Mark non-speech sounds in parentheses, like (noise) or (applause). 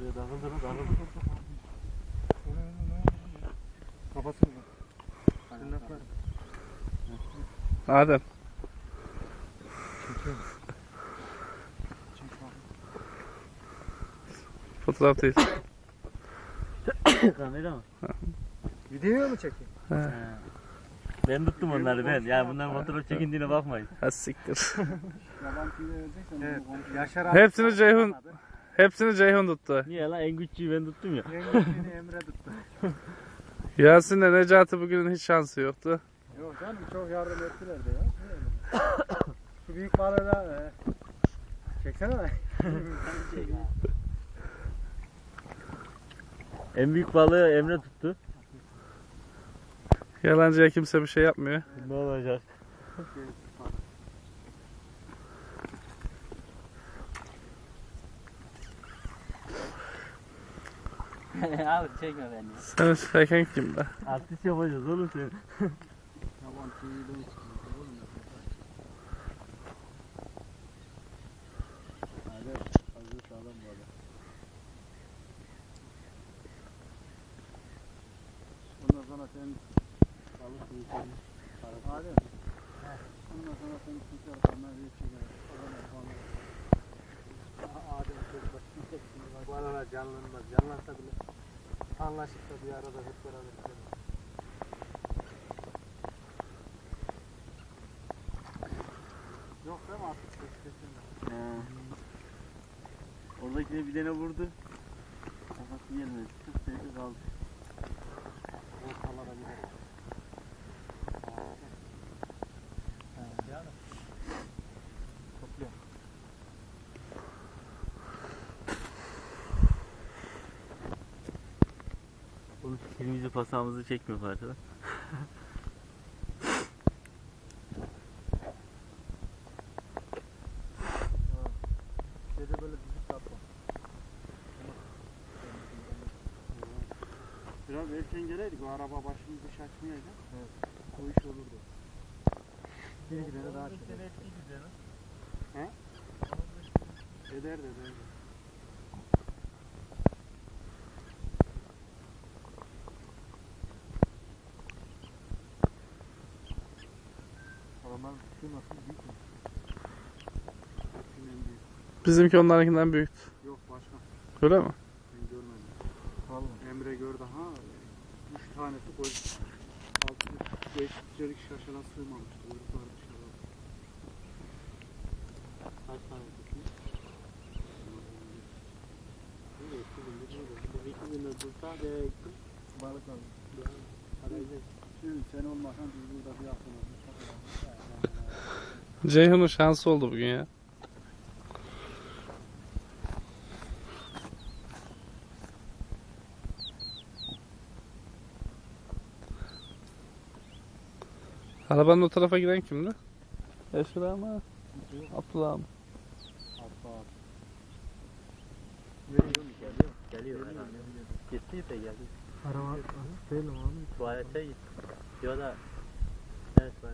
Buraya takıldı mı? Takıldı. Kafasını bak. Tırnaklar. Adem. Çekiyorum. Çek bak. Fotoğraf değil. Kamera mı? Video mu çekeyim? He. Ben tuttum onları ben. Ya bunlar fotoğraf çekindiğine bakmayın. Ha siktir. Evet. Yaşar abi. Hepsini Ceyhun hepsini Ceyhun tuttu. Niye lan en güçlüyü ben tuttum ya. Yengesini Emre tuttu. (laughs) Yasin'le Necati bugünün hiç şansı yoktu. Yok canım çok yardım ettiler de ya. (coughs) Şu büyük balığı da e, çeksene lan. En büyük balığı Emre tuttu. Yalancıya kimse bir şey yapmıyor. Ne olacak? (laughs) Abi çekme beni. Sen çeken kim be? Artist yapacağız oğlum sen. Tamam böyle. Ondan sonra sen balık büyütelim. Hadi. Ondan sonra sen tutar kanlar bir çeker. Adem Bu aralar canlanmaz. Canlansa bile anlaşıp da bir arada hep beraber gidelim. Yok değil mi artık? Kesinlikle. He. Oradakine bir tane vurdu. Kafası gelmedi. Tık dedi kaldı. Oğlum filmimizi pasağımızı çekmiyor parçalar. Şeyde böyle düzük yapma. Biraz erken geleydik o araba başımızı şaşmayaydı. O iş olurdu. Bir tane daha çekelim. Eder de eder. Tuttuğu nasıl büyük mü? Büyük. Bizimki onlarınkinden büyük. Yok başka. Öyle mi? Ben görmedim. Vallahi. Emre gördü ha. Üç tanesi koy. Altı beş içerik şaşana sığmamıştı. Uyruklar dışarı. Kaç tane tutmuş? İki direkt Balık. Şimdi sen olmasan biz burada bir hafta oluruz. Ceyhun'un şansı oldu bugün ya. Arabanın o tarafa giden kimdi? Yaşar mı? Abdullah mı? Geliyor, geliyor herhalde. Gitti de geldi. Araba değil mi abi? Tuvalete gitti. Ya da evet var.